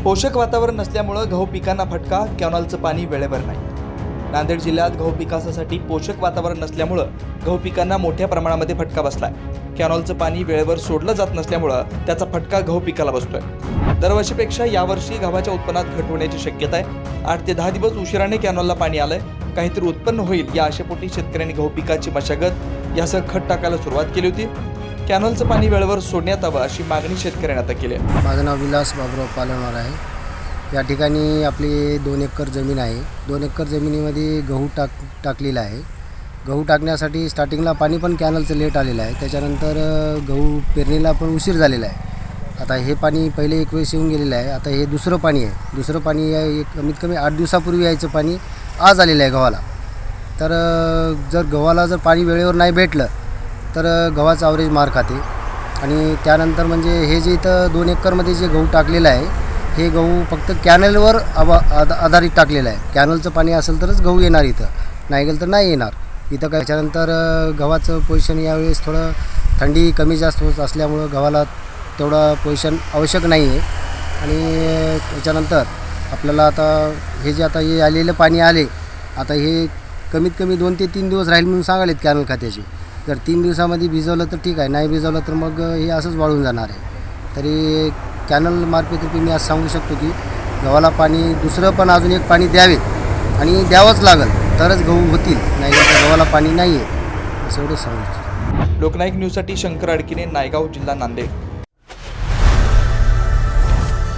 पोषक वातावरण नसल्यामुळं गहू पिकांना फटका कॅनॉलचं पाणी वेळेवर नाही. नांदेड जिल्ह्यात गहू पिकासाठी पोषक वातावरण नसल्यामुळं गहू पिकांना मोठ्या प्रमाणामध्ये फटका बसलाय. कॅनॉलचं पाणी वेळेवर सोडलं जात नसल्यामुळं त्याचा फटका गहू पिकाला बसतोय. दरवर्षीपेक्षा यावर्षी गव्हाच्या उत्पन्नात घट होण्याची शक्यता आहे. आठ ते दहा दिवस उशिराने कॅनॉलला पाणी आलंय. काहीतरी उत्पन्न होईल या आशेपोटी शेतकऱ्यांनी गहू पिकाची मशागत यासह खत टाकायला सुरुवात केली होती. कॅनलचं पाणी वेळेवर सोडण्यात यावं अशी मागणी शेतकऱ्यांनी आता केली आहे. माझं नाव विलास बाबुराव पालनवार आहे. या ठिकाणी आपली दोन एकर जमीन आहे. दोन एकर जमिनीमध्ये गहू टाक टाकलेला आहे. गहू टाकण्यासाठी स्टार्टिंगला पाणी पण कॅनलचं लेट आलेलं आहे. त्याच्यानंतर गहू पेरणीला पण उशीर झालेला आहे. आता हे पाणी पहिले एक वेळेस येऊन गेलेलं आहे. आता हे दुसरं पाणी आहे. दुसरं पाणी आहे एक कमीत कमी आठ दिवसापूर्वी यायचं पाणी आज आलेलं आहे गव्हाला. तर जर गव्हाला जर पाणी वेळेवर नाही भेटलं तर गव्हाचं ॲव्हरेज मार खाते. आणि त्यानंतर म्हणजे हे जे इथं दोन एकरमध्ये जे गहू टाकलेलं आहे हे गहू फक्त कॅनलवर अवा आध आधारित टाकलेलं आहे. कॅनलचं पाणी असेल तरच गहू येणार इथं. नाही गेलं तर नाही येणार. इथं काय त्याच्यानंतर गव्हाचं पोझिशन यावेळेस थोडं थंडी कमी जास्त होत असल्यामुळं गव्हाला तेवढं पोझिशन आवश्यक नाही आहे. आणि त्याच्यानंतर आपल्याला आता हे जे आता हे आलेलं पाणी आले आता हे कमीत कमी दोन ते तीन दिवस राहील म्हणून सांगालेत कॅनल खात्याचे. जर तीन दिवसामध्ये भिजवलं तर ठीक आहे नाही भिजवलं तर मग हे असंच वाळून जाणार आहे. तरी कॅनल मार्फत मी असं सांगू शकतो की गव्हाला पाणी दुसरं पण अजून एक पाणी द्यावे आणि द्यावंच लागेल तरच गहू होतील नाही तर गव्हाला पाणी नाही आहे असं एवढंच सांगू शकतो. लोकनायक न्यूजसाठी शंकर अडकिने नायगाव जिल्हा नांदेड.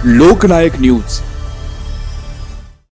लोकनायक न्यूज.